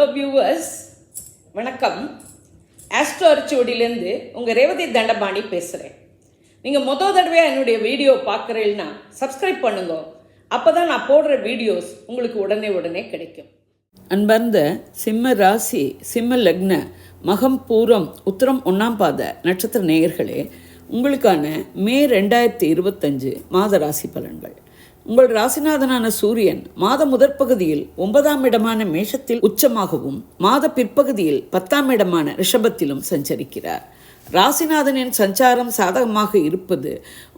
Hello viewers வணக்கம். Astro அரிச்சுவடியிலேருந்து உங்கள் ரேவதி தண்டபாணி பேசுகிறேன் நீங்கள் மொதல் தடவையாக என்னுடைய வீடியோ பார்க்குறீங்கன்னா சப்ஸ்கிரைப் பண்ணுங்க. அப்போ தான் நான் போடுற வீடியோஸ் உங்களுக்கு உடனே உடனே கிடைக்கும். அன்பார்ந்த சிம்ம ராசி சிம்ம லக்ன மகம் பூரம் உத்தரம் ஒன்றாம் பாத நட்சத்திர நேயர்களே உங்களுக்கான மே ரெண்டாயிரத்தி இருபத்தஞ்சு மாத ராசி பலன்கள். உங்கள் ராசிநாதனான சூரியன் மாத முதற் பகுதியில் ஒன்பதாம் இடமான மேஷத்தில் உச்சமாகவும் மாத பிற்பகுதியில் பத்தாம் இடமான ரிஷபத்திலும் சஞ்சரிக்கிறார். ராசிநாதனின் சஞ்சாரம் சாதகமாக இருப்பது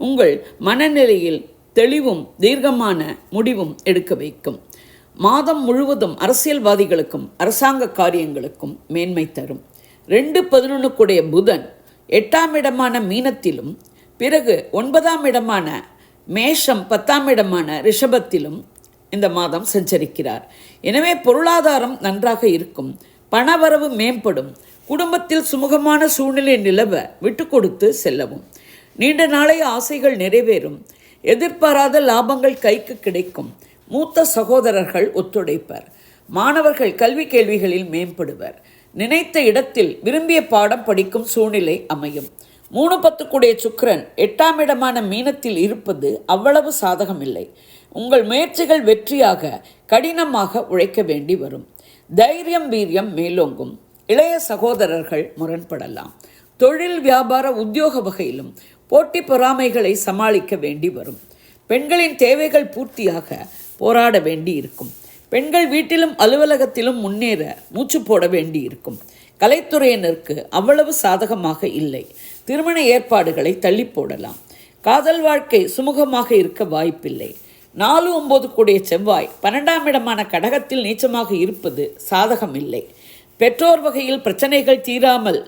உங்கள் மனநிலையில் தெளிவும் தீர்க்கமான முடிவும் எடுக்க வைக்கும். மாதம் முழுவதும் அரசியல்வாதிகளுக்கும் அரசாங்க காரியங்களுக்கும் மேன்மை தரும். ரெண்டு பதினொன்றுக்குடைய புதன் எட்டாம் இடமான மீனத்திலும் பிறகு ஒன்பதாம் இடமான மேஷம் பத்தாம் இடமான ரிஷபத்திலும் இந்த மாதம் சஞ்சரிக்கிறார். எனவே பொருளாதாரம் நன்றாக இருக்கும். பணவரவு மேம்படும். குடும்பத்தில் சுமூகமான சூழ்நிலை நிலவ விட்டு கொடுத்து செல்லவும். நீண்ட நாளை ஆசைகள் நிறைவேறும். எதிர்பாராத லாபங்கள் கைக்கு கிடைக்கும். மூத்த சகோதரர்கள் ஒத்துழைப்பர். மாணவர்கள் கல்வி கேள்விகளில் மேம்படுவர். நினைத்த இடத்தில் விரும்பிய பாடம் படிக்கும் சூழ்நிலை அமையும். மூணு பத்துக்குடைய சுக்கரன் எட்டாம் இடமான மீனத்தில் இருப்பது அவ்வளவு சாதகமில்லை. உங்கள் முயற்சிகள் வெற்றியாக கடினமாக உழைக்க வேண்டி வரும். தைரியம் வீரியம் மேலோங்கும். இளைய சகோதரர்கள் முரண்படலாம். தொழில் வியாபார உத்தியோக வகையிலும் போட்டி பொறாமைகளை சமாளிக்க வேண்டி வரும். பெண்களின் தேவைகள் பூர்த்தியாக போராட வேண்டி இருக்கும். பெண்கள் வீட்டிலும் அலுவலகத்திலும் முன்னேற மூச்சு போட வேண்டி இருக்கும். கலைத்துறையினருக்கு அவ்வளவு சாதகமாக இல்லை. திருமண ஏற்பாடுகளை தள்ளி போடலாம். காதல் வாழ்க்கை சுமூகமாக இருக்க வாய்ப்பில்லை. நாலு ஒம்பது கூடிய செவ்வாய் பன்னெண்டாம் இடமான கடகத்தில் நீச்சமாக இருப்பது சாதகம் இல்லை பெற்றோர் வகையில் பிரச்சனைகள் தீராமல்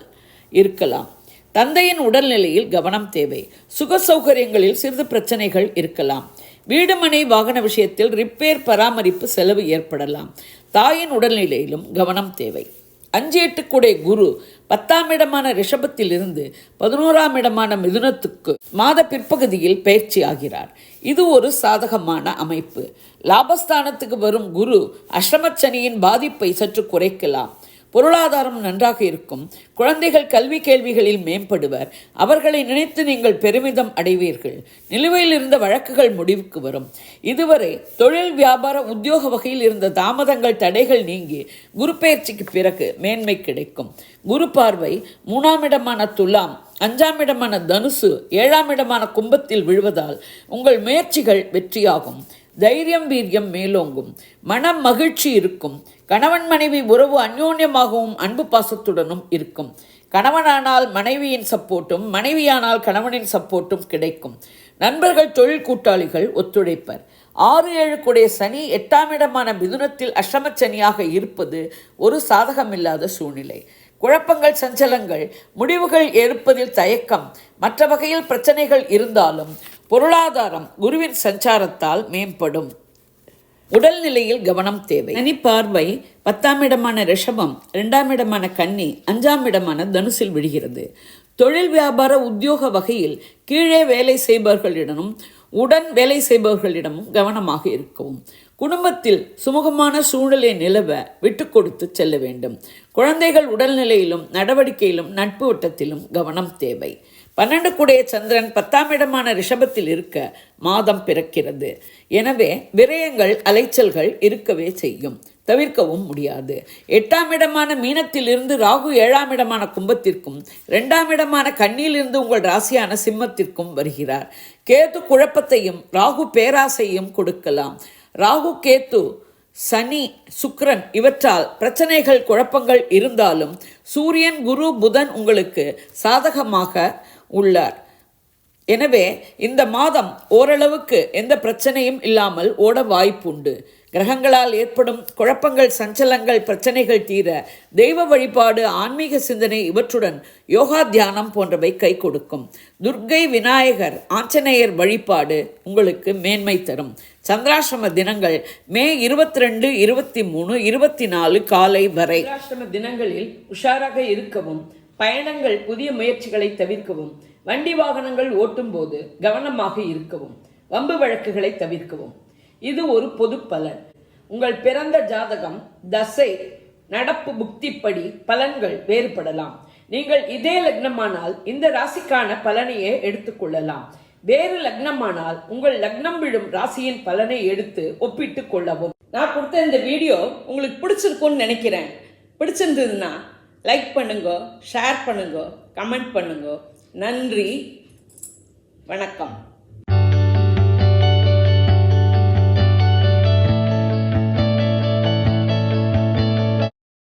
இருக்கலாம். தந்தையின் உடல்நிலையில் கவனம் தேவை. சுக சௌகரியங்களில் சிறிது பிரச்சனைகள் இருக்கலாம். வீடுமனை வாகன விஷயத்தில் ரிப்பேர் பராமரிப்பு செலவு ஏற்படலாம். தாயின் உடல்நிலையிலும் கவனம் தேவை. அஞ்சு எட்டுக்குடைய குரு பத்தாம் இடமான ரிஷபத்திலிருந்து பதினோராம் இடமான மிதுனத்துக்கு மாத பிற்பகுதியில் பயிற்சி ஆகிறார். இது ஒரு சாதகமான அமைப்பு. லாபஸ்தானத்துக்கு வரும் குரு அஷ்டமச்சனியின் பாதிப்பை சற்று குறைக்கலாம். பொருளாதாரம் நன்றாக இருக்கும். குழந்தைகள் கல்வி கேள்விகளில் மேம்படுவர். அவர்களை நினைத்து நீங்கள் பெருமிதம் அடைவீர்கள். நிலுவையில் இருந்த வழக்குகள் முடிவுக்கு வரும். இதுவரை தொழில் வியாபார உத்தியோக வகையில் இருந்த தாமதங்கள் தடைகள் நீங்கி குரு பயிற்சிக்கு பிறகு மேன்மை கிடைக்கும். குரு பார்வை மூணாம் இடமான துலாம் அஞ்சாம் இடமான தனுசு ஏழாம் இடமான கும்பத்தில் விழுவதால் உங்கள் முயற்சிகள் வெற்றியாகும். தைரியம் வீரியம் மேலோங்கும். மனம் மகிழ்ச்சி இருக்கும். கணவன் மனைவி உறவு அந்யோன்யமாகவும் அன்பு பாசத்துடனும் இருக்கும். கணவனானால் மனைவியின் சப்போர்ட்டும் மனைவியானால் கணவனின் சப்போர்ட்டும் கிடைக்கும். நண்பர்கள் தொழில் கூட்டாளிகள் ஒத்துழைப்பர். ஆறு ஏழு சனி எட்டாம் இடமான மிதுனத்தில் அஷ்டமச்சனியாக இருப்பது ஒரு சாதகமில்லாத சூழ்நிலை. குழப்பங்கள் சஞ்சலங்கள் முடிவுகள் ஏற்பதில் தயக்கம். மற்ற வகையில் பிரச்சனைகள் இருந்தாலும் பொருளாதாரம் குருவின் சஞ்சாரத்தால் மேம்படும். உடல்நிலையில் கவனம் தேவை. தனி பார்வை பத்தாம் இடமான ரிஷபம் இரண்டாம் இடமான கன்னி அஞ்சாம் இடமான தனுசில் விழுகிறது. தொழில் வியாபார உத்தியோக வகையில் கீழே வேலை செய்பவர்களிடமும் உடன் வேலை செய்பவர்களிடமும் கவனமாக இருக்கவும். குடும்பத்தில் சுமூகமான சூழலை நிலவ விட்டு கொடுத்து செல்ல வேண்டும். குழந்தைகள் உடல்நிலையிலும் நடவடிக்கையிலும் நட்பு வட்டத்திலும் கவனம் தேவை. பன்னெண்டு குடைய சந்திரன் பத்தாம் இடமான ரிஷபத்தில் இருக்க மாதம் பிறக்கிறது. எனவே விரயங்கள் அலைச்சல்கள் இருக்கவே செய்யும். தவிர்க்கவும் முடியாது. எட்டாம் இடமான மீனத்தில் இருந்து ராகு ஏழாம் இடமான கும்பத்திற்கும் ரெண்டாம் இடமான கண்ணியிலிருந்து உங்கள் ராசியான சிம்மத்திற்கும் வருகிறார். கேது குழப்பத்தையும் ராகு பேராசையும் கொடுக்கலாம். ராகு கேத்து சனி சுக்ரன் இவற்றால் பிரச்சனைகள் குழப்பங்கள் இருந்தாலும் சூரியன் குரு புதன் உங்களுக்கு சாதகமாக உள்ளார். எனவே இந்த மாதம் ஓரளவுக்கு எந்த பிரச்சனையும் இல்லாமல் ஓட வாய்ப்புண்டு. கிரகங்களால் ஏற்படும் குழப்பங்கள் சஞ்சலங்கள் பிரச்சனைகள் தீர தெய்வ வழிபாடு ஆன்மீக சிந்தனை இவற்றுடன் யோகா தியானம் போன்றவை கை கொடுக்கும். துர்க்கை விநாயகர் ஆஞ்சநேயர் வழிபாடு உங்களுக்கு மேன்மை தரும். சந்திராசிரம தினங்கள் மே இருபத்தி ரெண்டு இருபத்தி மூணு இருபத்தி நாலு காலை வரை. சந்திராசிரம தினங்களில் உஷாராக இருக்கவும் பயணங்கள் புதிய முயற்சிகளை தவிர்க்கவும் வண்டி வாகனங்கள் ஓட்டும் போது கவனமாக இருக்கவும் வம்பு வழக்குகளை தவிர்க்கவும். இது ஒரு பொது பலன் உங்கள் பிறந்த ஜாதகம் தசை நடப்பு புக்திப்படி பலன்கள் வேறுபடலாம். நீங்கள் இதே லக்னமானால் இந்த ராசிக்கான பலனையே எடுத்துக்கொள்ளலாம் வேறு லக்னமானால் உங்கள் லக்னம் விழும் ராசியின் பலனை எடுத்து ஒப்பிட்டு கொள்ளவும். நான் கொடுத்த இந்த வீடியோ உங்களுக்கு பிடிச்சிருக்கும்னு நினைக்கிறேன். பிடிச்சிருந்ததுன்னா லைக் பண்ணுங்க ஷேர் பண்ணுங்க கமெண்ட் பண்ணுங்க. நன்றி. வணக்கம்.